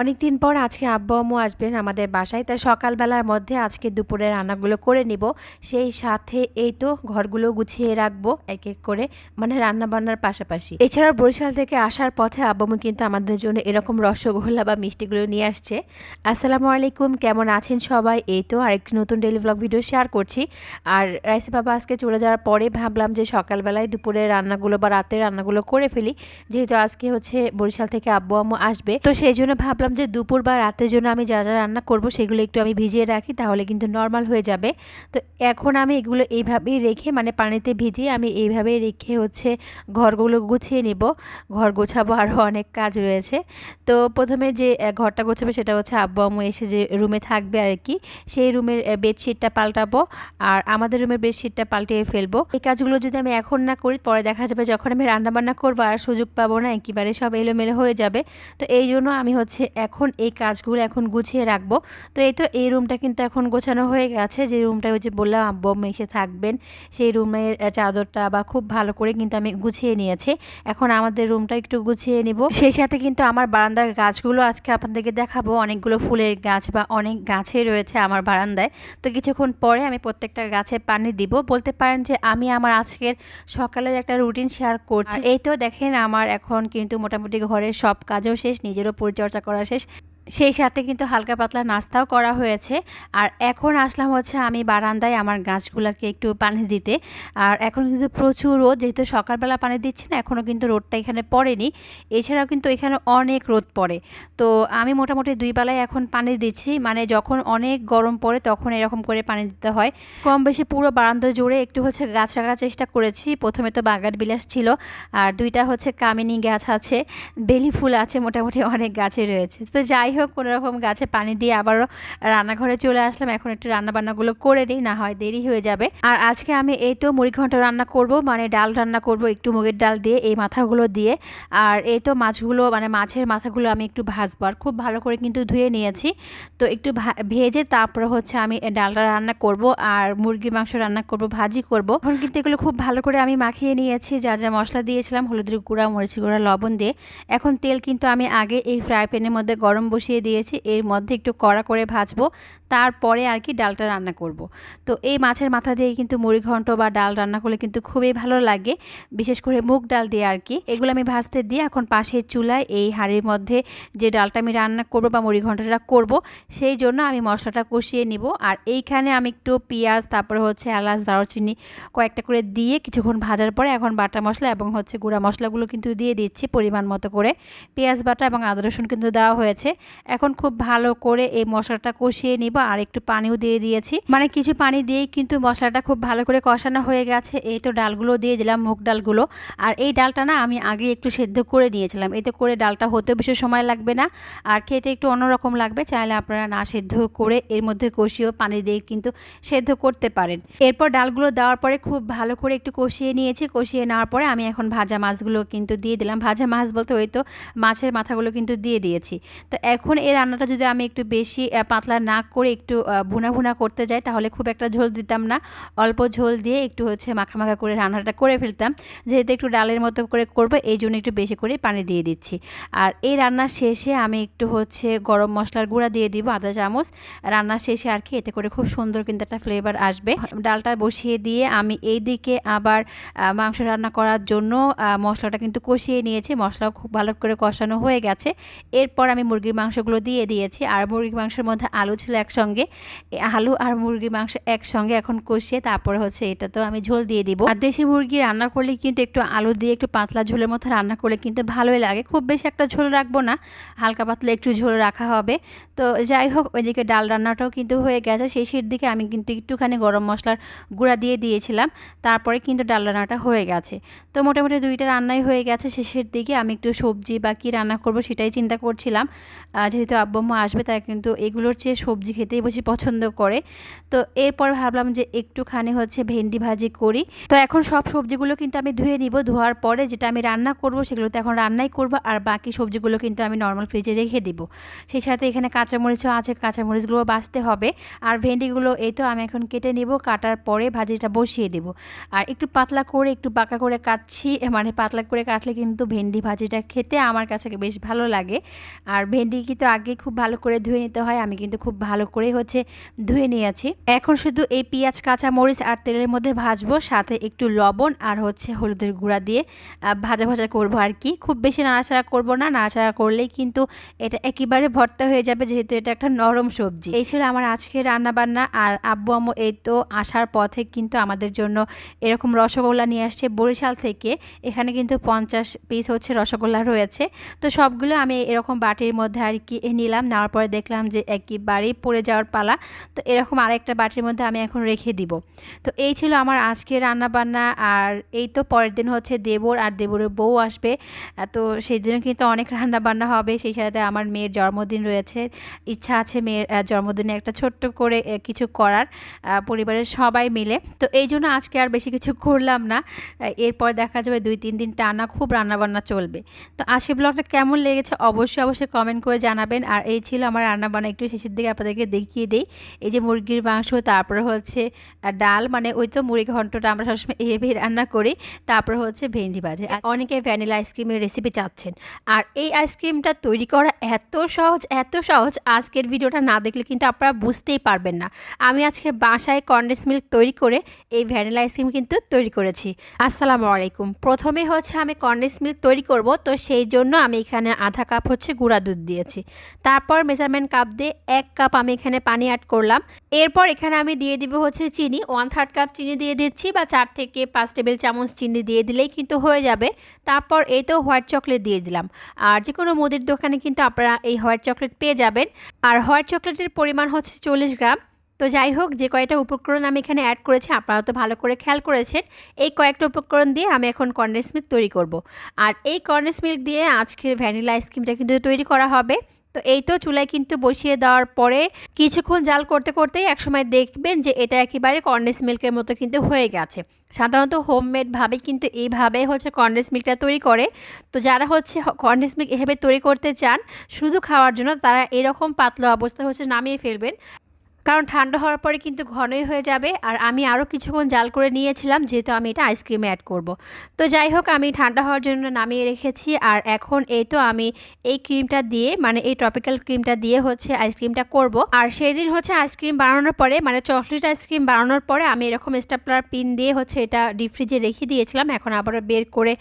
অনেক দিন পর আজকে আব্বু আম্মু আসবেন আমাদের বাসায়, তাই সকালবেলার মধ্যে আজকে দুপুরে রান্নাগুলো করে নিব। সেই সাথে এই তো ঘরগুলো গুছিয়ে রাখব এক এক করে মানে রান্না বান্নার পাশাপাশি। এছাড়াও বরিশাল থেকে আসার পথে আব্বু আম্মু কিন্তু আমাদের জন্য এরকম রসগোল্লা বা মিষ্টিগুলো নিয়ে আসছে। আসসালামু আলাইকুম, কেমন আছেন সবাই? এই তো আরেকটি নতুন ডেলি ব্লগ ভিডিও শেয়ার করছি। আর রাইসি বাবা আজকে চলে যাওয়ার পরে ভাবলাম যে সকালবেলায় দুপুরে রান্নাগুলো বা রাতে রান্নাগুলো করে ফেলি। যেহেতু আজকে হচ্ছে বরিশাল থেকে আব্বু আম্মু আসবে, তো সেই জন্য ভাবলাম যে দুপুর বা রাতের জন্য আমি যা যা রান্না করব সেগুলো একটু আমি ভিজিয়ে রাখি, তাহলে কিন্তু নর্মাল হয়ে যাবে। তো এখন আমি এগুলো এইভাবেই রেখে মানে পানিতে ভিজিয়ে আমি এইভাবেই রেখে হচ্ছে ঘরগুলো গুছিয়ে নিব। ঘর গোছাবো আরও অনেক কাজ রয়েছে। তো প্রথমে যে ঘরটা গোছাবে সেটা হচ্ছে আব্বু আম্মু এসে যে রুমে থাকবে আর কি, সেই রুমের বেডশিটটা পাল্টাবো আর আমাদের রুমের বেডশিটটা পাল্টিয়ে ফেলব। এই কাজগুলো যদি আমি এখন না করি, পরে দেখা যাবে যখন আমি রান্নাবান্না করব আর সুযোগ পাবো না, একেবারে সব এলোমেলো হয়ে যাবে। তো এই জন্য আমি হচ্ছে এখন এই কাজগুলো এখন গুছিয়ে রাখব। তো এই তো এই রুমটা কিন্তু এখন গোছানো হয়ে গেছে। যে রুমটা ওই যে বললাম আব্বু এসে থাকবেন। সেই রুমের চাদরটা বা খুব ভালো করে কিন্তু আমি গুছিয়ে নিয়েছি। এখন আমাদের রুমটা একটু গুছিয়ে নিব। সেই সাথে কিন্তু আমার বারান্দার গাছগুলো আজকে আপনাদেরকে দেখাবো। অনেকগুলো ফুলের গাছ বা অনেক গাছে রয়েছে আমার বারান্দায়। তো কিছুক্ষণ পরে আমি প্রত্যেকটা গাছে পানি দিব। বলতে পারেন যে আমি আমার আজকের সকালের একটা রুটিন শেয়ার করছি। এই তো দেখেন আমার এখন কিন্তু মোটামুটি ঘরের সব কাজও শেষ। নিজেরও পরিচর্যা করা শেষ। সেই সাথে কিন্তু হালকা পাতলা নাস্তাও করা হয়েছে। আর এখন আসলাম হচ্ছে আমি বারান্দায় আমার গাছগুলোকে একটু পানি দিতে। আর এখন কিন্তু প্রচুর রোদ, যেহেতু সকালবেলা পানি দিচ্ছি না এখনও কিন্তু রোদটা এখানে পড়েনি। এছাড়াও কিন্তু এখানে অনেক রোদ পড়ে। তো আমি মোটামুটি দুই বেলায় এখন পানি দিচ্ছি। মানে যখন অনেক গরম পড়ে তখন এরকম করে পানি দিতে হয়। কম বেশি পুরো বারান্দা জুড়ে একটু হচ্ছে গাছ রাখার চেষ্টা করেছি। প্রথমে তো বাগান বিলাস ছিল। আর দুইটা হচ্ছে কামিনী গাছ আছে, বেলি ফুল আছে, মোটামুটি অনেক গাছে রয়েছে। তো যাই হোক কোনো রকম গাছে পানি দিয়ে আবারও রান্নাঘরে চলে আসলাম। এখন একটু রান্না বান্নাগুলো করে নিই, না হয় দেরি হয়ে যাবে। আর আজকে আমি এই তো মুড়ি ঘন্ট রান্না করব মানে ডাল রান্না করব একটু মুগের ডাল দিয়ে, এই মাথাগুলো দিয়ে। আর এই তো মাছগুলো মানে মাছের মাথাগুলো আমি একটু ভাজবো। আর খুব ভালো করে কিন্তু ধুয়ে নিয়েছি। তো একটু ভেজে তারপরে হচ্ছে আমি ডালটা রান্না করব আর মুরগির মাংস রান্না করব, ভাজি করব। এখন কিন্তু এগুলো খুব ভালো করে আমি মাখিয়ে নিয়েছি, যা যা মশলা দিয়েছিলাম, হলুদের গুঁড়া মরিচ গুঁড়া, লবণ দিয়ে। এখন তেল কিন্তু আমি আগে এই ফ্রাই প্যানের মধ্যে গরম বসিয়ে দিয়েছি, এর মধ্যে একটু কড়া করে ভাজবো, তারপরে আর কি ডালটা রান্না করব। তো এই মাছের মাথা দিয়ে কিন্তু মুড়ি ঘন্ট বা ডাল রান্না করলে কিন্তু খুবই ভালো লাগে, বিশেষ করে মুগ ডাল দিয়ে আর কি। এগুলো আমি ভাজতে দিয়ে এখন পাশের চুলায় এই হাঁড়ির মধ্যে যে ডালটা আমি রান্না করব বা মুড়ি ঘন্টটা করব, সেই জন্য আমি মশলাটা কষিয়ে নিব। আর এইখানে আমি একটু পেঁয়াজ, তারপরে হচ্ছে এলাচ, দারুচিনি কয়েকটা করে দিয়ে কিছুক্ষণ ভাজার পরে এখন বাটা মশলা এবং হচ্ছে গুঁড়া মশলাগুলো কিন্তু দিয়ে দিচ্ছি পরিমাণ মতো করে। পেঁয়াজ বাটা এবং আদা রসুন কিন্তু দেওয়া হয়েছে। এখন খুব ভালো করে এই মশলাটা কষিয়ে নিব আর একটু পানিও দিয়ে দিয়েছি। মানে কিছু পানি দিয়েই কিন্তু মশলাটা খুব ভালো করে কষানো হয়ে গেছে। এই তো ডালগুলো দিয়ে দিলাম, মুগ ডালগুলো। আর এই ডালটা না আমি আগে একটু সেদ্ধ করে নিয়েছিলাম। এতে করে ডালটা হতে বেশি সময় লাগবে না আর খেতে একটু অন্যরকম লাগবে। চাইলে আপনারা না সেদ্ধ করে এর মধ্যে কষিয়েও পানি দিয়ে কিন্তু সেদ্ধ করতে পারেন। এরপর ডালগুলো দেওয়ার পরে খুব ভালো করে একটু কষিয়ে নিয়েছি। কষিয়ে নেওয়ার পরে আমি এখন ভাজা মাছগুলো কিন্তু দিয়ে দিলাম। ভাজা মাছ বলতে ওই তো মাছের মাথাগুলো কিন্তু দিয়ে দিয়েছি। তো এখন এই রান্নাটা যদি আমি একটু বেশি পাতলা না করে একটু ভুনা ভুনা করতে যাই, তাহলে খুব একটা ঝোল দিতাম না। অল্প ঝোল দিয়ে একটু হচ্ছে মাখা মাখা করে রান্নাটা করে ফেলতাম। যেহেতু একটু ডালের মতো করে করব, এই জন্য একটু বেশি করে পানি দিয়ে দিচ্ছি। আর এই রান্নার শেষে আমি একটু হচ্ছে গরম মশলার গুঁড়া দিয়ে দিব আধা চামচ। রান্নার শেষে আর কি, এতে করে খুব সুন্দর কিন্তু একটা ফ্লেভার আসবে। ডালটা বসিয়ে দিয়ে আমি এই দিকে আবার মাংস রান্না করার জন্য মশলাটা কিন্তু কষিয়ে নিয়েছি। মশলাও খুব ভালো করে কষানো হয়ে গেছে। এরপর আমি মুরগির মাংসগুলো দিয়ে দিয়েছি আর মুরগির মাংসের মধ্যে আলু ছিল একসঙ্গে। আলু আর মুরগির মাংস একসঙ্গে এখন কষিয়ে তারপরে হচ্ছে এটা তো আমি ঝোল দিয়ে দিব। আর দেশি মুরগি রান্না করলে কিন্তু একটু আলু দিয়ে একটু পাতলা ঝোলের মতো রান্না করলে কিন্তু ভালোই লাগে। খুব বেশি একটা ঝোল রাখব না, হালকা পাতলা একটু ঝোল রাখা হবে। তো যাই হোক, ওইদিকে ডাল রান্নাটাও কিন্তু হয়ে গেছে। শেষের দিকে আমি কিন্তু একটুখানি গরম মশলার গুঁড়া দিয়ে দিয়েছিলাম। তারপরে কিন্তু ডাল রান্নাটা হয়ে গেছে। তো মোটামুটি দুইটা রান্নাই হয়ে গেছে। শেষের দিকে আমি একটু সবজি বা কী রান্না করব সেটাই চিন্তা করছিলাম। যেহেতু আব্বু আম্মু আসবে তাই কিন্তু এগুলোর চেয়ে সবজি খেতেই বেশি পছন্দ করে। তো এরপর ভাবলাম যে একটুখানি হচ্ছে ভেন্ডি ভাজি করি। তো এখন সব সবজিগুলো কিন্তু আমি ধুয়ে নিব। ধোয়ার পরে যেটা আমি রান্না করব, সেগুলো তো এখন রান্নাই করব। আর বাকি সবজিগুলো কিন্তু আমি নর্মাল ফ্রিজে রেখে দিব। সেই সাথে এখানে কাঁচামরিচও আছে, কাঁচামরিচগুলো বাঁচতে হবে। আর ভেন্ডিগুলো এই তো আমি এখন কেটে নিব, কাটার পরে ভাজিটা বসিয়ে দেব। আর একটু পাতলা করে, একটু বাঁকা করে কাটছি। মানে পাতলা করে কাটলে কিন্তু ভেন্ডি ভাজিটা খেতে আমার কাছে বেশ ভালো লাগে। আর ভেন্ডি কিন্তু কিন্তু আগে খুব ভালো করে ধুয়ে নিতে হয়, আমি কিন্তু খুব ভালো করে হচ্ছে ধুয়ে নিয়েছি। এখন শুধু এই পেঁয়াজ, কাঁচা মরিচ আর তেলের মধ্যে ভাজবো, সাথে একটু লবণ আর হচ্ছে হলুদের গুঁড়া দিয়ে ভাজা ভাজা করব আর কি। খুব বেশি নাড়াচাড়া করব না, নাড়াচাড়া করলেই কিন্তু এটা একেবারে ভর্তা হয়ে যাবে, যেহেতু এটা একটা নরম সবজি। এই ছিল আমার আজকে রান্না বান্না আর আব্বু, আম্মু এই তো আসার পথে কিন্তু আমাদের জন্য এরকম রসগোল্লা নিয়ে আসছে বরিশাল থেকে। এখানে কিন্তু পঞ্চাশ পিস হচ্ছে রসগোল্লা রয়েছে। তো সবগুলো আমি এরকম বাটির মধ্যে আর কি নিলাম, নেওয়ার পরে দেখলাম যে একেবারেই পড়ে যাওয়ার পালা। তো এরকম আরেকটা বাটির মধ্যে আমি এখন রেখে দিব। তো এই ছিল আমার আজকে রান্না বান্না আর এই তো পরের দিন হচ্ছে দেবর আর দেবরের বউ আসবে। তো সেই দিনও কিন্তু অনেক রান্না বান্না হবে। সেই সাথে আমার মেয়ের জন্মদিন রয়েছে। ইচ্ছা আছে মেয়ের জন্মদিনে একটা ছোট্ট করে কিছু করার পরিবারের সবাই মিলে। তো এই জন্য আজকে আর বেশি কিছু করলাম না। এরপর দেখা যাবে দুই, তিন দিন টানা খুব রান্নাবান্না চলবে। তো আজকে ব্লগটা কেমন লেগেছে অবশ্যই অবশ্যই কমেন্ট করে জানাবেন। আর এই ছিল আমার রান্নাবান্না। একটু শেষের দিকে আপনাদেরকে দেখিয়ে দিই। এই যে মুরগির মাংস, তারপরে হচ্ছে ডাল মানে ওই তো মুরগি ঘন্টটা আমরা সবসময় এভাবেই রান্না করি। তারপর হচ্ছে ভেন্ডি ভাজে। আর অনেকে ভ্যানিলা আইসক্রিমের রেসিপি চাচ্ছেন। আর এই আইসক্রিমটা তৈরি করা এত সহজ এত সহজ, আজকের ভিডিওটা না দেখলে কিন্তু আপনারা বুঝতেই পারবেন না। আমি আজকে বাসায় কন্ডেন্স মিল্ক তৈরি করে এই ভ্যানিলা আইসক্রিম কিন্তু তৈরি করেছি। আসসালামু আলাইকুম। প্রথমে হচ্ছে আমি কন্ডেন্স মিল্ক তৈরি করব। তো সেই জন্য আমি এখানে আধা কাপ হচ্ছে গুঁড়া দুধ দিয়েছি। তারপর মেজারমেন্ট কাপ দিয়ে এক কাপ আমি এখানে পানি অ্যাড করলাম। এরপর এখানে আমি দিয়ে দিব হচ্ছে চিনি। ওয়ান থার্ড কাপ চিনি দিয়ে দিচ্ছি বা চার থেকে পাঁচ টেবিল চামচ চিনি দিয়ে দিলেই কিন্তু হয়ে যাবে। তারপর এই তো হোয়াইট চকলেট দিয়ে দিলাম। আর যে কোনো মুদির দোকানে কিন্তু আপনারা এই হোয়াইট চকলেট পেয়ে যাবেন। আর হোয়াইট চকলেটের পরিমাণ হচ্ছে চল্লিশ গ্রাম। তো যাই হোক, যে কয়েকটা উপকরণ আমি এখানে অ্যাড করেছি, আপনারা তো ভালো করে খেয়াল করেছেন, এই কয়েকটা উপকরণ দিয়ে আমি এখন কন্ডেন্স মিল্ক তৈরি করব। আর এই কন্ডেন্স মিল্ক দিয়ে আজকের ভ্যানিলা আইসক্রিমটা কিন্তু তৈরি করা হবে। তো এই তো চুলায় কিন্তু বসিয়ে দেওয়ার পরে কিছুক্ষণ জাল করতে করতেই একসময় দেখবেন যে এটা একেবারে কন্ডেন্স মিল্কের মতো কিন্তু হয়ে গেছে। সাধারণত হোমমেডভাবে কিন্তু এইভাবে হচ্ছে কন্ডেন্স মিল্কটা তৈরি করে। তো যারা হচ্ছে কন্ডেন্স মিল্ক এভাবে তৈরি করতে চান, শুধু খাওয়ার জন্য তারা এরকম পাতলা অবস্থা হচ্ছে নামিয়ে ফেলবেন। কারণ ঠান্ডা হওয়ার পরে কিন্তু ঘনই হয়ে যাবে। আর আমি আরও কিছুক্ষণ জাল করে নিয়েছিলাম, যেহেতু আমি এটা আইসক্রিমে অ্যাড করব। তো যাই হোক, আমি ঠান্ডা হওয়ার জন্য নামিয়ে রেখেছি। আর এখন এই তো আমি এই ক্রিমটা দিয়ে মানে এই টপিক্যাল ক্রিমটা দিয়ে হচ্ছে আইসক্রিমটা করব। আর সেই দিন হচ্ছে আইসক্রিম বানানোর পরে মানে চকলেট আইসক্রিম বানানোর পরে আমি এরকম স্টাপলার পিন দিয়ে হচ্ছে এটা ডিপ ফ্রিজে রেখে দিয়েছিলাম। এখন আবারও বের করে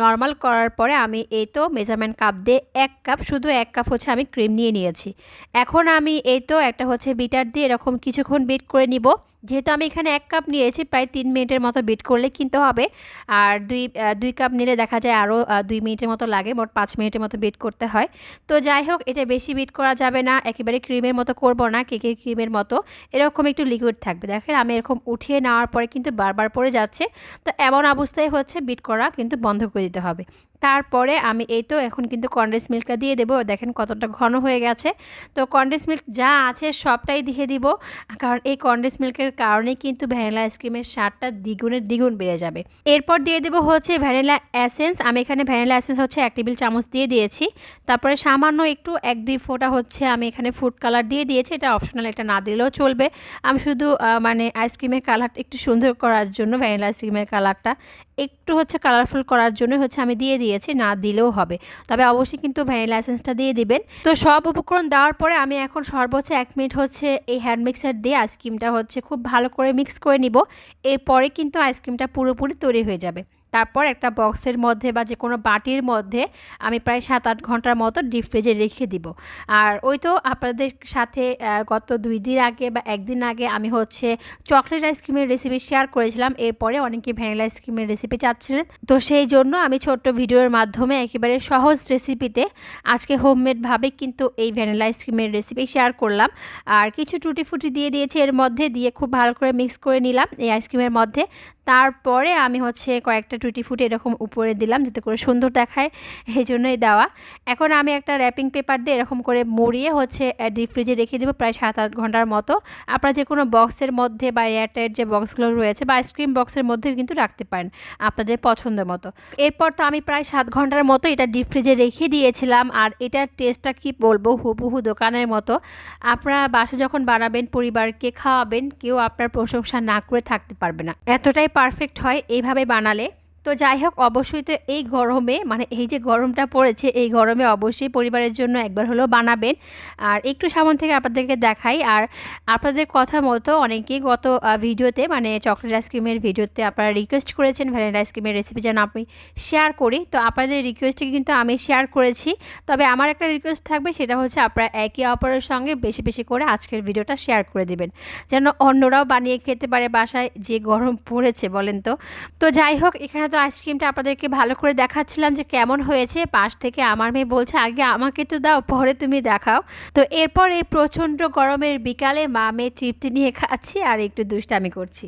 নর্মাল করার পরে আমি এই তো মেজারমেন্ট কাপ দিয়ে এক কাপ শুধু এক কাপ হচ্ছে আমি ক্রিম নিয়ে নিয়েছি। এখন আমি এই তো একটা হচ্ছে বিটার দিয়ে এরকম কিছুক্ষণ বিট করে নিব। যেহেতু আমি এখানে এক কাপ নিয়েছি, প্রায় তিন মিনিটের মতো বিট করলে কিনতে হবে। আর দুই দুই কাপ নিলে দেখা যায় আরও দুই মিনিটের মতো লাগে, মোট পাঁচ মিনিটের মতো বিট করতে হয়। তো যাই হোক, এটা বেশি বিট করা যাবে না, একেবারে ক্রিমের মতো করব না কেকের ক্রিমের মতো। এরকম একটু লিকুইড থাকবে। দেখেন, আমি এরকম উঠিয়ে নেওয়ার পরে কিন্তু বারবার পড়ে যাচ্ছে। তো এমন অবস্থায় হচ্ছে বিট করা কিন্তু বন্ধ করে দিতে হবে। তারপরে আমি এই তো এখন কিন্তু কন্ডেন্স মিল্কটা দিয়ে দেবো। দেখেন কতটা ঘন হয়ে গেছে। তো কন্ডেন্স মিল্ক যা আছে সবটাই দিয়ে দিব। কারণ এই কন্ডেন্স মিল্কের কারণে কিন্তু ভ্যানিলা আইসক্রিমের স্বাদটা দ্বিগুণের দ্বিগুণ বেড়ে যাবে। এরপর দিয়ে দেবো হচ্ছে ভ্যানিলা অ্যাসেন্স আমি এখানে ভ্যানিলা অ্যাসেন্স হচ্ছে এক টেবিল চামচ দিয়ে দিয়েছি। তারপরে সামান্য একটু এক দুই ফোঁটা হচ্ছে আমি এখানে ফুড কালার দিয়ে দিয়েছি। এটা অপশনাল, এটা না দিলেও চলবে। আমি শুধু মানে আইসক্রিমের কালার একটু সুন্দর করার জন্য ভ্যানিলা আইসক্রিমের কালারটা একটু হচ্ছে কালারফুল করার জন্য হচ্ছে আমি দিয়ে দিয়েছি, না দিলেও হবে। তবে অবশ্যই কিন্তু ভ্যানিলা লাইসেন্সটা দিয়ে দিবেন। তো সব উপকরণ দেওয়ার পরে আমি এখন সর্বোচ্চ এক মিনিট হচ্ছে এই হ্যান্ড মিক্সার দিয়ে আইসক্রিমটা হচ্ছে খুব ভালো করে মিক্স করে নিব। এরপরে কিন্তু আইসক্রিমটা পুরোপুরি তৈরি হয়ে যাবে। তারপর একটা বক্সের মধ্যে বা যে কোনো বাটির মধ্যে আমি প্রায় সাত আট ঘণ্টার মতো ডিপ ফ্রিজে রেখে দিব। আর ওই তো আপনাদের সাথে গত দুই দিন আগে বা একদিন আগে আমি হচ্ছে চকলেট আইসক্রিমের রেসিপি শেয়ার করেছিলাম। এরপরে অনেকে ভ্যানিলা আইসক্রিমের রেসিপি চাচ্ছিলেন। তো সেই জন্য আমি ছোট্ট ভিডিওর মাধ্যমে একেবারে সহজ রেসিপিতে আজকে হোমমেডভাবে কিন্তু এই ভ্যানিলা আইসক্রিমের রেসিপি শেয়ার করলাম। আর কিছু টুটি ফুটি দিয়ে দিয়েছি। এর মধ্যে দিয়ে খুব ভালো করে মিক্স করে নিলাম এই আইসক্রিমের মধ্যে। তারপরে আমি হচ্ছে কয়েকটা টুটি ফুটি এরকম উপরে দিলাম যাতে করে সুন্দর দেখায় এই জন্যই দেওয়া। এখন আমি একটা র্যাপিং পেপার দিয়ে এরকম করে মুড়িয়ে হচ্ছে ডিপ ফ্রিজে রেখে দেবো প্রায় সাত আট ঘণ্টার মতো। আপনারা যে কোনো বক্সের মধ্যে বা এয়ারটাইট যে বক্সগুলো রয়েছে বা আইসক্রিম বক্সের মধ্যে কিন্তু রাখতে পারেন আপনাদের পছন্দ মতো। এরপর তো আমি প্রায় সাত ঘণ্টার মতো এটা ডিপ ফ্রিজে রেখে দিয়েছিলাম আর এটার টেস্টটা কি বলব হুবহু দোকানের মতো। আপনারা বাসা যখন বানাবেন, পরিবারকে খাওয়াবেন, কেউ আপনার প্রশংসা না করে থাকতে পারবে না। এতটাই পারফেক্ট হয় এইভাবে বানালে তো যাই হোক, অবশ্যই তো এই গরমে মানে এই যে গরমটা পড়েছে, এই গরমে অবশ্যই পরিবারের জন্য একবার হলেও বানাবেন। আর একটু সামন থেকে আপনাদেরকে দেখাই, আর আপনাদের কথা মতো অনেকেই গত ভিডিওতে মানে চকলেট আইসক্রিমের ভিডিওতে আপনারা রিকোয়েস্ট করেছেন ভ্যানিলা আইসক্রিমের রেসিপি যেন আমি শেয়ার করি। তো আপনাদের রিকোয়েস্টে কিন্তু আমি শেয়ার করেছি। তবে আমার একটা রিকোয়েস্ট থাকবে, সেটা হচ্ছে আপনারা একে অপরের সঙ্গে বেশি বেশি করে আজকের ভিডিওটা শেয়ার করে দেবেন। যেন অন্যরাও বানিয়ে খেতে পারে বাসায় যে গরম পড়েছে, বলেন তো। তো যাই হোক, এখানে তো আইসক্রিমটা আপনাদেরকে ভালো করে দেখাচ্ছিলাম যে কেমন হয়েছে। পাশ থেকে আমার মেয়ে বলছে, আগে আমাকে তো দাও, পরে তুমি দেখাও। তো এরপর এই প্রচণ্ড গরমের বিকালে মা মেয়ে তৃপ্তি নিয়ে খাচ্ছি আর একটু দুষ্টামি করছি।